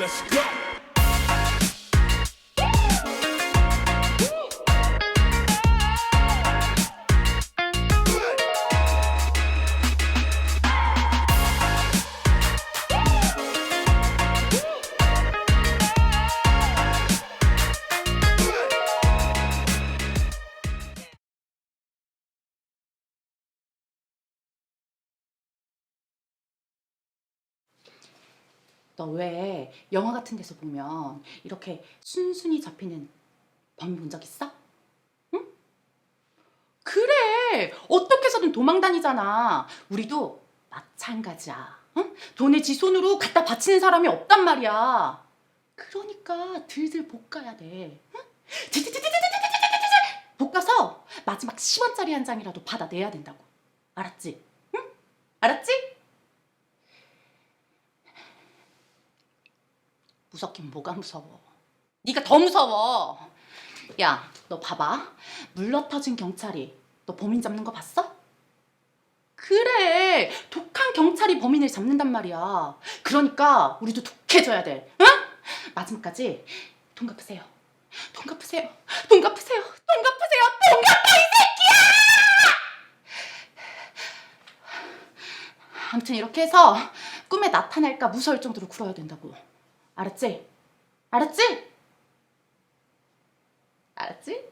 Let's go. 너왜 영화 같은 데서 보면 이렇게 순순히 잡히는 범인 본 적 있어? 응? 그래 어떻게 해서든 도망 다니잖아 우리도 마찬가지야 응? 돈을 지 손으로 갖다 바치는 사람이 없단 말이야 그러니까 들들 볶아야 돼 응? 볶아서 마지막 10원짜리 한 장이라도 받아내야 된다고 알았지? 응? 알았지? 무섭긴 뭐가 무서워. 네가 더 무서워. 야, 너 봐봐. 물러터진 경찰이 너 범인 잡는 거 봤어? 그래. 독한 경찰이 범인을 잡는단 말이야. 그러니까 우리도 독해져야 돼. 응? 마지막까지 돈 갚으세요. 돈 갚으세요. 돈 갚으세요. 돈 갚으세요. 돈 갚아 이 새끼야! 아무튼 이렇게 해서 꿈에 나타날까 무서울 정도로 굴어야 된다고. 알았지? 알았지? 알았지?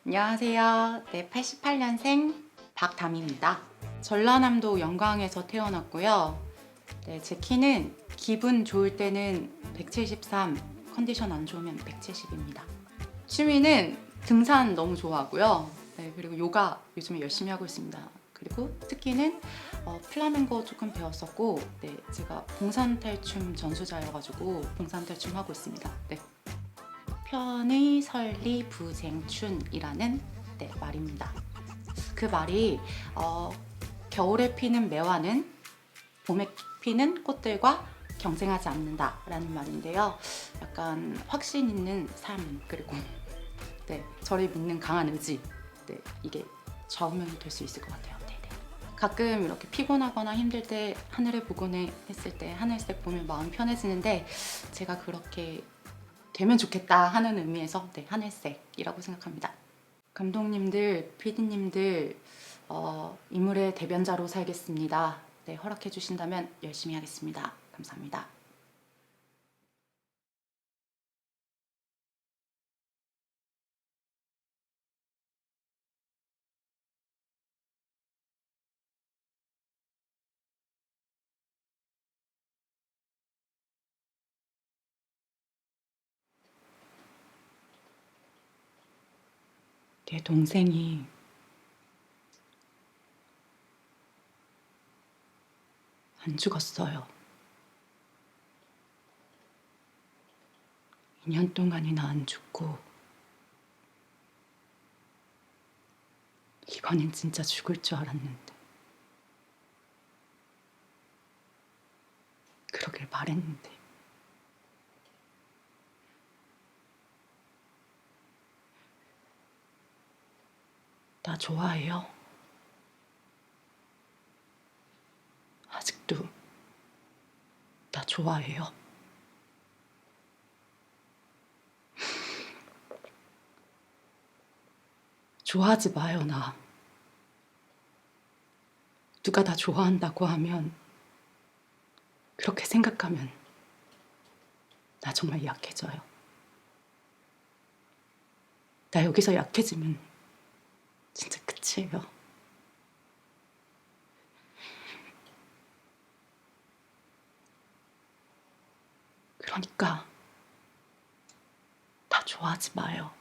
안녕하세요. 네, 88년생 박담입니다. 전라남도 영광에서 태어났고요. 네, 제 키는 기분 좋을 때는 173, 컨디션 안 좋으면 170입니다. 취미는 등산 너무 좋아하고요. 네, 그리고 요가 요즘에 열심히 하고 있습니다. 그리고 특기는 어, 플라멩고 조금 배웠었고, 네, 제가 봉산탈춤 전수자여가지고 봉산탈춤 하고 있습니다. 네. 편의 설리 부쟁춘이라는 네, 말입니다. 그 말이 어, 겨울에 피는 매화는 봄에 피는 꽃들과 경쟁하지 않는다라는 말인데요. 약간 확신 있는 삶 그리고 네, 저를 믿는 강한 의지 네, 이게 좌우명이 될 수 있을 것 같아요. 네, 네. 가끔 이렇게 피곤하거나 힘들 때 하늘을 보고는 했을 때 하늘색 보면 마음 편해지는데 제가 그렇게 되면 좋겠다 하는 의미에서 네, 하늘색이라고 생각합니다. 감독님들, PD님들 어, 인물의 대변자로 살겠습니다. 네, 허락해 주신다면 열심히 하겠습니다. 감사합니다. 내 동생이 안 죽었어요. 2년 동안이나 안 죽고 이번엔 진짜 죽을 줄 알았는데 그러길 바랬는데 나 좋아해요. 아직도 나 좋아해요. 좋아하지 마요, 나. 누가 나 좋아한다고 하면, 그렇게 생각하면, 나 정말 약해져요. 나 여기서 약해지면, 진짜 끝이에요. 그러니까 다 좋아하지 마요.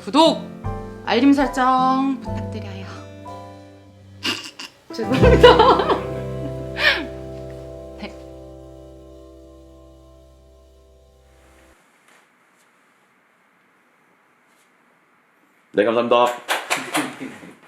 구독, 알림 설정 부탁드려요. 죄송합니다. 네. 네, 감사합니다.